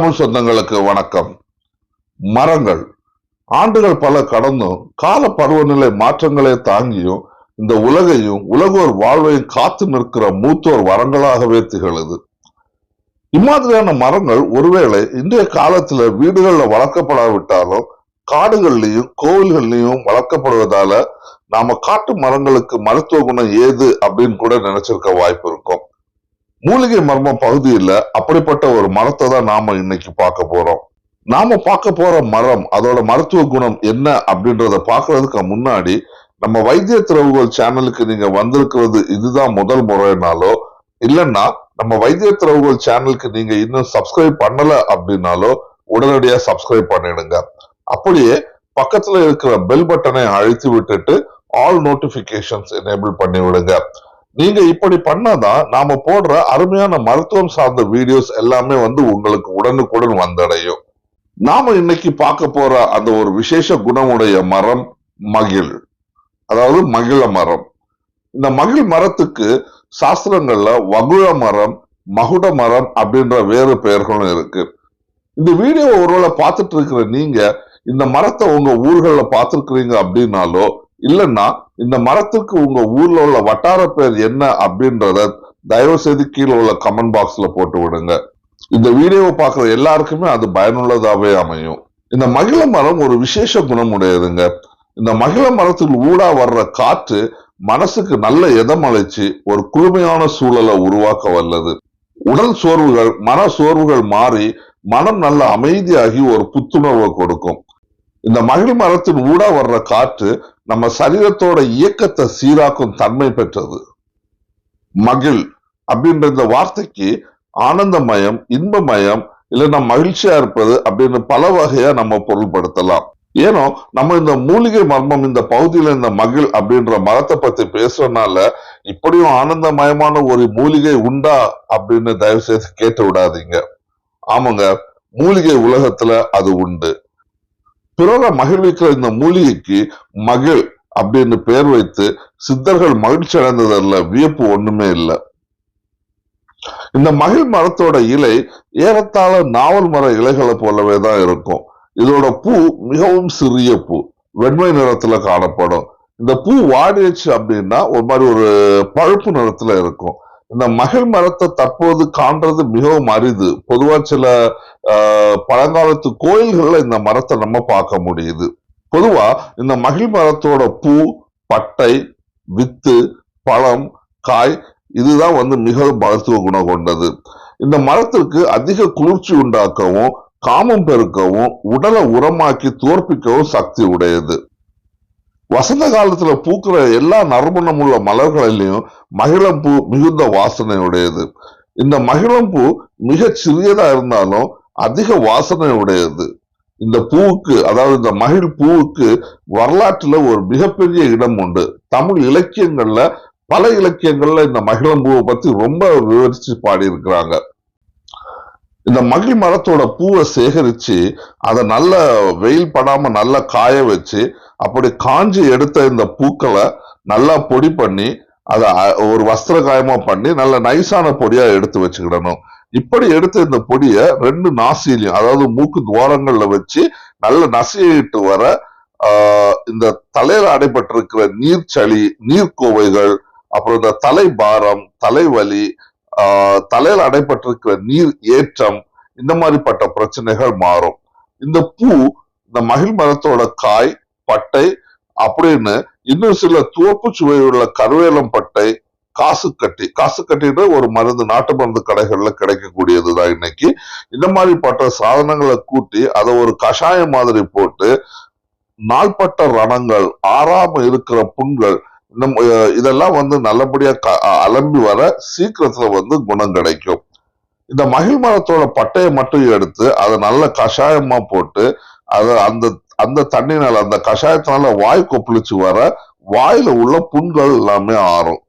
தமிழ் சொந்தங்களுக்கு வணக்கம். மரங்கள். ஆண்டுகள் பல கடந்தும் கால பருவநிலை மாற்றங்களை தாங்கியும் இந்த உலகையும் உலகோர் வாழ்வையும் காத்து நிற்கிற மூத்தோர் வரங்களாகவே திகழுது. இம்மாதிரியான மரங்கள் ஒருவேளை இன்றைய காலத்துல வீடுகள்ல வளர்க்கப்படாவிட்டாலும் காடுகள்லயும் கோவில்கள்லயும் வளர்க்கப்படுவதால நாம காட்டு மரங்களுக்கு மருத்துவ குணம் ஏது அப்படின்னு கூட நினைச்சிருக்க வாய்ப்பு இருக்கும். மூலிகை மர்ம பகுதியில அப்படிப்பட்ட ஒரு மரத்தை தான் நாம இன்னைக்கு பார்க்க போறோம். நாம பார்க்க போற மரம் அதோட மருத்துவ குணம் என்ன அப்படின்றத பாக்குறதுக்கு முன்னாடி நம்ம வைத்திய திறவுகோல் சேனலுக்கு நீங்க வந்திருக்கிறது இதுதான் முதல் முறைனாலோ இல்லைன்னா நம்ம வைத்திய திறவுகோல் சேனலுக்கு நீங்க இன்னும் சப்ஸ்கிரைப் பண்ணல அப்படின்னாலோ உடனடியா சப்ஸ்கிரைப் பண்ணிடுங்க. அப்படியே பக்கத்துல இருக்கிற பெல் பட்டனை அழுத்தி விட்டுட்டு ஆல் நோட்டிபிகேஷன்ஸ் எனேபிள் பண்ணி விடுங்க நீங்க இப்படி பண்ணாதான் நாம போடுற அருமையான மருத்துவம் சார்ந்த வீடியோஸ் எல்லாமே வந்து உங்களுக்கு உடனுக்குடன் வந்தடையும். நாம இன்னைக்கு பார்க்க போற அந்த ஒரு விசேஷ குணமுடைய மரம் மகிழ். அதாவது மகிழ மரம். இந்த மகிழ் மரத்துக்கு சாஸ்திரங்கள்ல வகுழ மரம் மகுட மரம் அப்படின்ற வேறு பெயர்களும் இருக்கு. இந்த வீடியோ ஒருவேளை பார்த்துட்டு இருக்கிற நீங்க இந்த மரத்தை உங்க ஊர்களில் பார்த்துருக்குறீங்க அப்படின்னாலோ இல்லைன்னா இந்த மரத்துக்கு உங்க ஊர்ல உள்ள வட்டார பேர் என்ன அப்படின்றத தயவு செய்து கீழே உள்ள கமெண்ட் பாக்ஸ்ல போட்டு விடுங்க. இந்த வீடியோவை பார்க்குற எல்லாருக்குமே அது பயனுள்ளதாகவே அமையும். இந்த மகிழ மரம் ஒரு விசேஷ குணம் உடையதுங்க இந்த மகிழ மரத்தில் ஊடா வர்ற காற்று மனசுக்கு நல்ல எதமழைச்சு ஒரு குளுமையான சூழலை உருவாக்க வல்லது. உடல் சோர்வுகள் மன சோர்வுகள் மாறி மனம் நல்ல அமைதியாகி ஒரு புத்துணர்வை கொடுக்கும். இந்த மகிழ் மரத்தின் ஊடா வர்ற காற்று நம்ம சரீரத்தோட இயக்கத்தை சீராக்கும் தன்மை பெற்றது. மகிழ் அப்படின்ற இந்த வார்த்தைக்கு ஆனந்தமயம் இன்பமயம் இல்லைன்னா மகிழ்ச்சியா இருப்பது அப்படின்னு பல வகையா நம்ம பொருள்படுத்தலாம். ஏனோ நம்ம இந்த மூலிகை மர்மம் இந்த பகுதியில இந்த மகிழ் அப்படின்ற மரத்தை பத்தி பேசுறதுனால இப்படியும் ஆனந்தமயமான ஒரு மூலிகை உண்டா அப்படின்னு தயவு செய்து கேட்டு விடாதீங்க. ஆமாங்க மூலிகை உலகத்துல அது உண்டு. பிறர மகிழ்விக்கிற இந்த மூலிகைக்கு மகிழ் அப்படின்னு பெயர் வைத்து சித்தர்கள் மகிழ்ச்சி அடைந்ததல்ல வியப்பு ஒண்ணுமே இல்லை. இந்த மகிழ் மரத்தோட இலை ஏறத்தாழ நாவல் மர இலைகளை போலவே தான் இருக்கும். இதோட பூ மிகவும் சிறிய பூ வெண்மை நிறத்துல காணப்படும். இந்த பூ வாடிடுச்சு அப்படின்னா ஒரு மாதிரி ஒரு பழுப்பு நிறத்துல இருக்கும். இந்த மகிழ் மரத்தை தற்போது காண்றது மிகவும் அரிது. பொதுவா சில பழங்காலத்து கோயில்கள்ல இந்த மரத்தை நம்ம பார்க்க முடியுது. பொதுவா இந்த மகிழ் மரத்தோட பூ பட்டை வித்து பழம் காய் இதுதான் வந்து மிகவும் மருத்துவ குணம் கொண்டது. இந்த மரத்திற்கு அதிக குளிர்ச்சி உண்டாக்கவும் காமம் பெருக்கவும் உடலை உரமாக்கி தோற்பிக்கவும் சக்தி உடையது. வசந்த காலத்துல பூக்கிற எல்லா நறுமணம் உள்ள மலர்களிலையும் மகிழம்பூ மிகுந்த வாசனை உடையது இந்த மகிழம்பூ மிக சிறியதா இருந்தாலும் அதிக வாசனை உடையது இந்த பூவுக்கு அதாவது இந்த மகிழ் பூவுக்கு வரலாற்றுல ஒரு மிகப்பெரிய இடம் உண்டு. தமிழ் இலக்கியங்கள்ல பல இலக்கியங்கள்ல இந்த மகிழம்பூவை பத்தி ரொம்ப விவரிச்சு பாடியிருக்கிறாங்க. இந்த மகிழ் மரத்தோட பூவை சேகரிச்சு அதை நல்ல வெயில் படாமல் நல்லா காய வச்சு அப்படி காஞ்சி எடுத்த இந்த பூக்களை நல்லா பொடி பண்ணி அதை ஒரு வஸ்திர காயமா பண்ணி நல்ல நைஸான பொடியாக எடுத்து வச்சுக்கிடணும். இப்படி எடுத்த இந்த பொடியை ரெண்டு நாசிலையும் அதாவது மூக்கு துவாரங்களில் வச்சு நல்ல நசியிட்டு வர ஆஹ், இந்த தலையில அடைபட்டிருக்கிற நீர்ச்சளி நீர்க்கோவைகள் அப்புறம் இந்த தலைபாரம் தலைவலி தலையில அடைப்பட்டிருக்கிற நீர் ஏற்றம் இந்த மாதிரிப்பட்ட பிரச்சனைகள் மாறும். இந்த பூ இந்த மகிழ் மரத்தோட காய் பட்டை அப்படின்னு இன்னும் சில துவப்பு சுவையுள்ள கருவேலம் பட்டை காசுக்கட்டி. காசுக்கட்டின்ற ஒரு மருந்து நாட்டு மருந்து கடைகள்ல கிடைக்கக்கூடியதுதான் இன்னைக்கு. இந்த மாதிரி பட்ட சாதனங்களை கூட்டி அதை ஒரு கஷாயம் மாதிரி போட்டு நாள்பட்ட ரணங்கள் ஆறாம இருக்கிற புண்கள் நம் இதெல்லாம் வந்து நல்லபடியாக க- அ- அலம்பி வர சீக்கிரத்தில் வந்து குணம் கிடைக்கும். இந்த மகிழ் மரத்தோட பட்டையை மட்டும் எடுத்து அதை நல்ல கஷாயமாக போட்டு அதை அந்த அந்த தண்ணினால அந்த கஷாயத்தினால வாய் கொப்பளிச்சு வர வாயில உள்ள புண்கள் எல்லாமே ஆறும்.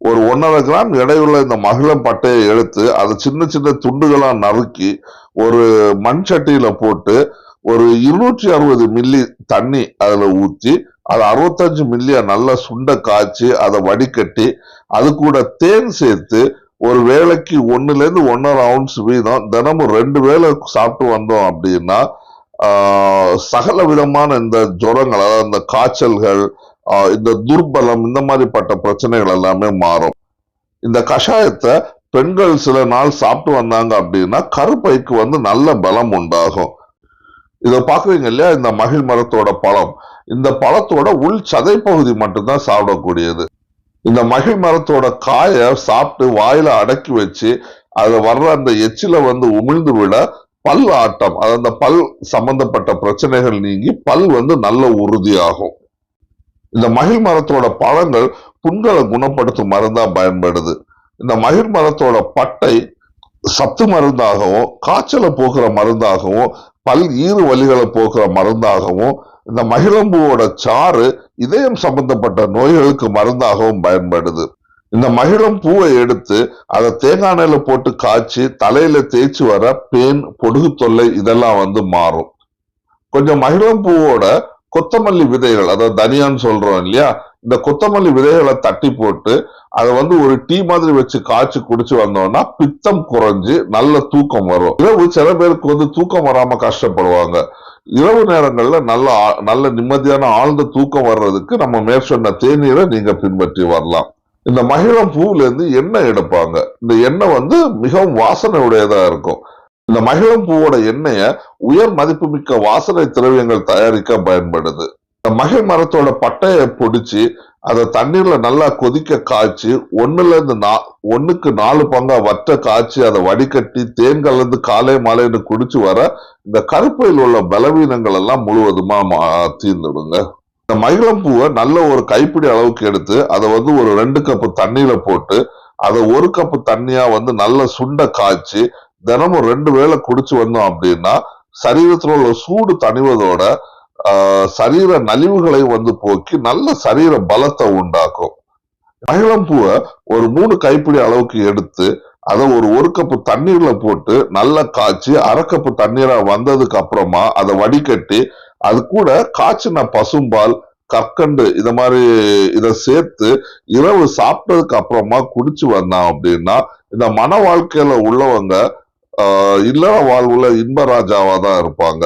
ஒரு ஒன்றரை கிராம் எடையுள்ள இந்த மகிழம் பட்டையை எடுத்து அதை சின்ன சின்ன துண்டுகளாக நறுக்கி ஒரு மண் சட்டியில் போட்டு ஒரு இருநூற்றி அறுபது மில்லி தண்ணி அதில் ஊற்றி அது அறுபத்தஞ்சு மில்லியன் நல்லா சுண்டை காய்ச்சி அதை வடிகட்டி அது கூட தேன் சேர்த்து ஒரு வேளைக்கு ஒன்றுலேருந்து இருந்து ஒன்னரை அவுன்ஸ் வீதம் தினமும் ரெண்டு வேளை சாப்பிட்டு வந்தோம் அப்படின்னா சகல விதமான இந்த ஜுரங்கள் அதாவது இந்த காய்ச்சல்கள் இந்த துர்பலம் இந்த மாதிரிப்பட்ட பிரச்சனைகள் எல்லாமே மாறும். இந்த கஷாயத்தை பெண்கள் சில நாள் சாப்பிட்டு வந்தாங்க அப்படின்னா கருப்பைக்கு வந்து நல்ல பலம் உண்டாகும். இத பாக்குறீங்க இல்லையா இந்த மகிழ் மரத்தோட பழம். இந்த பழத்தோட உள் சதை பகுதி மட்டும்தான் சாப்பிடக்கூடியது. இந்த மகிழ் மரத்தோட காயை சாப்பிட்டு வாயில அடக்கி வச்சு அதுல வர்ற அந்த எச்சில வந்து உமிழ்ந்து விட பல் ஆட்டம் அது அந்த பல் சம்பந்தப்பட்ட பிரச்சனைகள் நீங்கி பல் வந்து நல்ல உறுதியாகும். இந்த மகிழ் மரத்தோட பழங்கள் புண்களை குணப்படுத்தும் மருந்தா பயன்படுது. இந்த மகிழ் மரத்தோட பட்டை சத்து மருந்தாகவும் காய்ச்சலை போக்குற மருந்தாகவும் பல் ஈறு வழிகளை போக்குற மருந்தாகவும் இந்த மகிழம்பூவோட சாறு இதயம் சம்பந்தப்பட்ட நோய்களுக்கு மருந்தாகவும் பயன்படுது. இந்த மகிழம் பூவை எடுத்து அதை தேங்காய் எண்ணெயில போட்டு காய்ச்சி தலையில தேய்ச்சி வர பேன் பொடுகு தொல்லை இதெல்லாம் வந்து மாறும். கொஞ்சம் மகிழம் பூவோட கொத்தமல்லி விதைகள் அதாவது தனியான்னு சொல்றோம் இல்லையா இந்த கொத்தமல்லி விதைகளை தட்டி போட்டு அதை வந்து ஒரு டீ மாதிரி வச்சு காய்ச்சி குடிச்சு வந்தோம்னா பித்தம் குறைஞ்சு நல்ல தூக்கம் வரும். இரவு சில பேருக்கு வந்து தூக்கம் வராம கஷ்டப்படுவாங்க. இரவு நேரங்கள்ல நல்ல நல்ல நிம்மதியான ஆழ்ந்த தூக்கம் வர்றதுக்கு நம்ம மேற்சொன்ன தேநீரை நீங்க பின்பற்றி வரலாம். இந்த மகிழம் பூவுல இருந்து எண்ணெய் எடுப்பாங்க. இந்த எண்ணெய் வந்து மிகவும் வாசனை உடையதா இருக்கும். இந்த மகிழம் பூவோட எண்ணெயை உயர் மதிப்புமிக்க வாசனை திரவியங்கள் தயாரிக்க பயன்படுது. இந்த மகிழ் மரத்தோட பட்டையை பிடிச்சி அதை தண்ணீர்ல நல்லா கொதிக்க காய்ச்சி ஒன்னுல இருந்து நா ஒண்ணுக்கு நாலு பங்கா வற்ற காய்ச்சி அதை வடிகட்டி தேன் கலந்து காலை மாலைன்னு குடிச்சு வர இந்த கருப்பையில் உள்ள பலவீனங்கள் எல்லாம் முழுவதுமா மா- தீர்ந்துடுங்க. இந்த மகிழம் பூவை நல்ல ஒரு கைப்பிடி அளவுக்கு எடுத்து அதை வந்து ஒரு ரெண்டு கப்பு தண்ணியில போட்டு அதை ஒரு கப்பு தண்ணியா வந்து நல்ல சுண்ட காய்ச்சி தினமும் ரெண்டு வேளை குடிச்சு வந்தோம் அப்படின்னா சரீரத்தில் உள்ள சூடு தணிவதோட சரீர நலிவுகளை வந்து போக்கி நல்ல சரீர பலத்தை உண்டாக்கும். மகிழம் பூவை ஒரு மூணு கைப்பிடி அளவுக்கு எடுத்து அதை ஒரு ஒரு கப்பு தண்ணீர்ல போட்டு நல்லா காய்ச்சி அரை கப்பு தண்ணீரா வந்ததுக்கு அப்புறமா அதை வடிகட்டி அது கூட காய்ச்சின பசும்பால் கற்கண்டு இத மாதிரி இதை சேர்த்து இரவு சாப்பிட்டதுக்கு அப்புறமா குடிச்சு வந்தான் அப்படின்னா இந்த மன வாழ்க்கையில உள்ளவங்க இல்லற வாழ்வுல இன்பராஜாவா தான் இருப்பாங்க.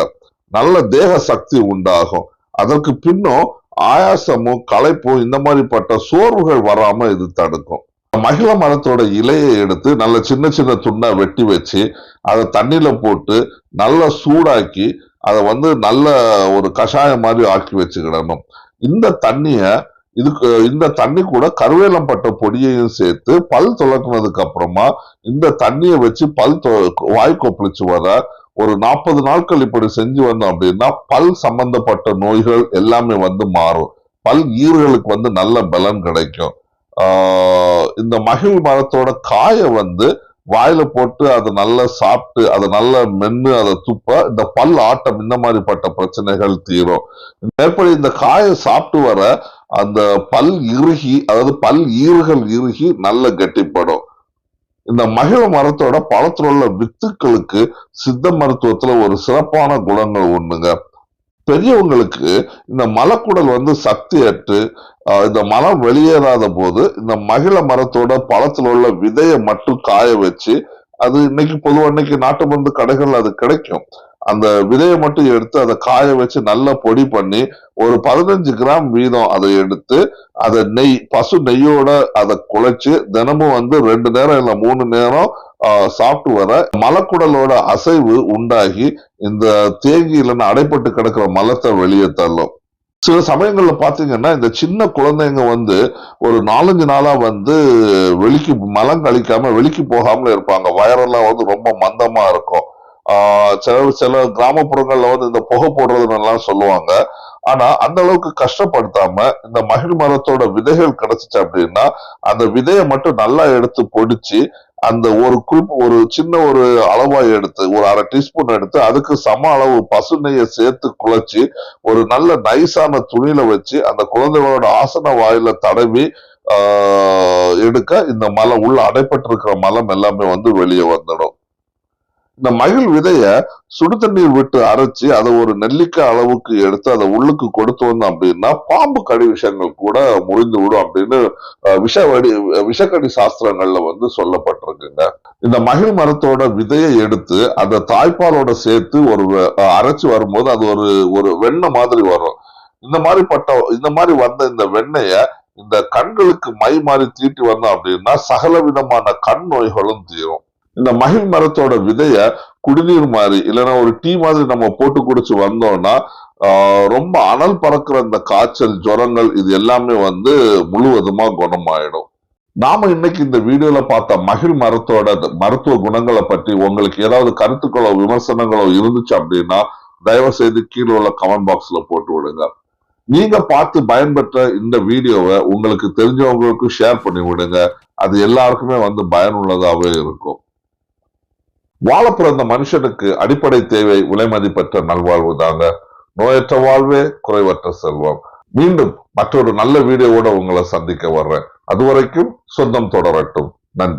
நல்ல தேக சக்தி உண்டாகும். அதற்கு பின்னும் ஆயாசமும் களைப்பும் இந்த மாதிரிப்பட்ட சோர்வுகள் வராம இது தடுக்கும். மகிழ மரத்தோட இலையை எடுத்து நல்ல சின்ன சின்ன துண்டா வெட்டி வச்சு அதை தண்ணியில போட்டு நல்லா சூடாக்கி அதை வந்து நல்ல ஒரு கஷாயம் மாதிரி ஆக்கி வச்சுக்கிடணும். இந்த தண்ணிய இதுக்கு இந்த தண்ணி கூட கருவேலம்பட்ட பொடியையும் சேர்த்து பல் துளக்குனதுக்கு அப்புறமா இந்த தண்ணியை வச்சு பல் தொ- வாய் கொப்பளிச்சு வர ஒரு நாற்பது நாட்கள் இப்படி செஞ்சு வந்தோம் அப்படின்னா பல் சம்பந்தப்பட்ட நோய்கள் எல்லாமே வந்து மாறும். பல் ஈர்களுக்கு வந்து நல்ல பலன் கிடைக்கும். இந்த மகிழ் மரத்தோட காயை வந்து வாயில போட்டு அதை நல்லா சாப்பிட்டு அதை நல்லா மென்று அதை துப்ப இந்த பல் ஆட்டம் இந்த மாதிரிப்பட்ட பிரச்சனைகள் தீரும். மேற்படி இந்த காயை சாப்பிட்டு வர அந்த பல் இறுகி அதாவது பல் ஈறுகள் இறுகி நல்ல கெட்டிப்படும். இந்த மகிழ மரத்தோட பழத்தில் உள்ள வித்துக்களுக்கு சித்த மருத்துவத்துல ஒரு சிறப்பான குணங்கள் ஒண்ணுங்க பெரியவங்களுக்கு இந்த மலக்குடல் வந்து சக்தியற்று அற்று இந்த மலம் வெளியேறாத போது இந்த மகிழ மரத்தோட பழத்தில் உள்ள விதையை மட்டும் காய வச்சு அது இன்னைக்கு பொதுவாக இன்னைக்கு நாட்டு மருந்து கடைகள் அது கிடைக்கும். அந்த விதையை மட்டும் எடுத்து அதை காய வச்சு நல்லா பொடி பண்ணி ஒரு பதினஞ்சு கிராம் வீதம் அதை எடுத்து அதை நெய் பசு நெய்யோட அதை குழைச்சு தினமும் வந்து ரெண்டு நேரம் இல்ல மூணு நேரம் சாப்பிட்டு வர மலக்குடலோட அசைவு உண்டாகி இந்த தேங்கி இல்லைன்னா அடைப்பட்டு கிடக்கிற மலத்தை வெளியே தள்ளும். சில சமயங்கள்ல பாத்தீங்கன்னா இந்த சின்ன குழந்தைங்க வந்து ஒரு நாலஞ்சு நாளா வந்து வெளிக்கு மலம் கழிக்காம வெளிக்கு போகாமல இருப்பாங்க. வயரெல்லாம் வந்து ரொம்ப மந்தமா இருக்கும். ஆஹ் சில சில கிராமப்புறங்கள்ல வந்து இந்த புகை போடுறதுன்னு எல்லாம் சொல்லுவாங்க. ஆனா அந்த அளவுக்கு கஷ்டப்படுத்தாம இந்த மகிழ் மரத்தோட விதைகள் கிடைச்சிச்சு அப்படின்னா அந்த விதையை மட்டும் நல்லா எடுத்து பொடிச்சு அந்த ஒரு குறிப்பு ஒரு சின்ன ஒரு அளவா எடுத்து ஒரு அரை டீஸ்பூன் எடுத்து அதுக்கு சம அளவு பசு நெய்யை சேர்த்து குழச்சி ஒரு நல்ல நைஸான துணியில வச்சு அந்த குழந்தைகளோட ஆசன வாயில தடவி எடுக்க இந்த மலம் உள்ள அடைப்பட்டிருக்கிற மலம் எல்லாமே வந்து வெளியே வந்துடும். இந்த மகிழ் விதைய சுடு தண்ணீர் விட்டு அரைச்சு அதை ஒரு நெல்லிக்காய் அளவுக்கு எடுத்து அதை உள்ளுக்கு கொடுத்து வந்தோம் அப்படின்னா பாம்பு கடி விஷயங்கள் கூட முறிந்து விடும் அப்படின்னு அஹ், விஷவடி விஷக்கடி சாஸ்திரங்கள்ல வந்து சொல்லப்பட்டிருக்குங்க. இந்த மகிழ் மரத்தோட விதையை எடுத்து அந்த தாய்ப்பாலோட சேர்த்து ஒரு அரைச்சு வரும்போது அது ஒரு ஒரு வெண்ணெய் மாதிரி வரும். இந்த மாதிரி பட்ட இந்த மாதிரி வந்த இந்த வெண்ணெய இந்த கண்களுக்கு மை மாதிரி தீட்டி வந்தோம் அப்படின்னா சகல விதமான கண் நோய்களும் தீரும். இந்த மகிழ் மரத்தோட விதைய குடிநீர் மாதிரி இல்லைன்னா ஒரு டீ மாதிரி நம்ம போட்டு குடிச்சு வந்தோம்னா ரொம்ப அனல் பறக்கிற இந்த காய்ச்சல் ஜுரங்கள் இது எல்லாமே வந்து முழுவதுமா குணமாயிடும். நாம இன்னைக்கு இந்த வீடியோல பார்த்த மகிழ் மரத்தோட மருத்துவ குணங்களை பற்றி உங்களுக்கு ஏதாவது கருத்துக்களோ விமர்சனங்களோ இருந்துச்சு அப்படின்னா தயவு செய்து கீழே உள்ள கமெண்ட் பாக்ஸ்ல போட்டு விடுங்க. நீங்க பார்த்து பயன்பெற்ற இந்த வீடியோவை உங்களுக்கு தெரிஞ்சவங்களுக்கு ஷேர் பண்ணி விடுங்க. அது எல்லாருக்குமே வந்து பயனுள்ளதாகவே இருக்கும். வாழ பிறந்த மனுஷனுக்கு அடிப்படை தேவை விலைமதிப்பற்ற நல்வாழ்வு தாங்க நோயற்ற வாழ்வே குறைவற்ற செல்வம். மீண்டும் மற்றொரு நல்ல வீடியோவோட உங்களை சந்திக்க வர்றேன். அதுவரைக்கும் சொந்தம் தொடரட்டும். நன்றி.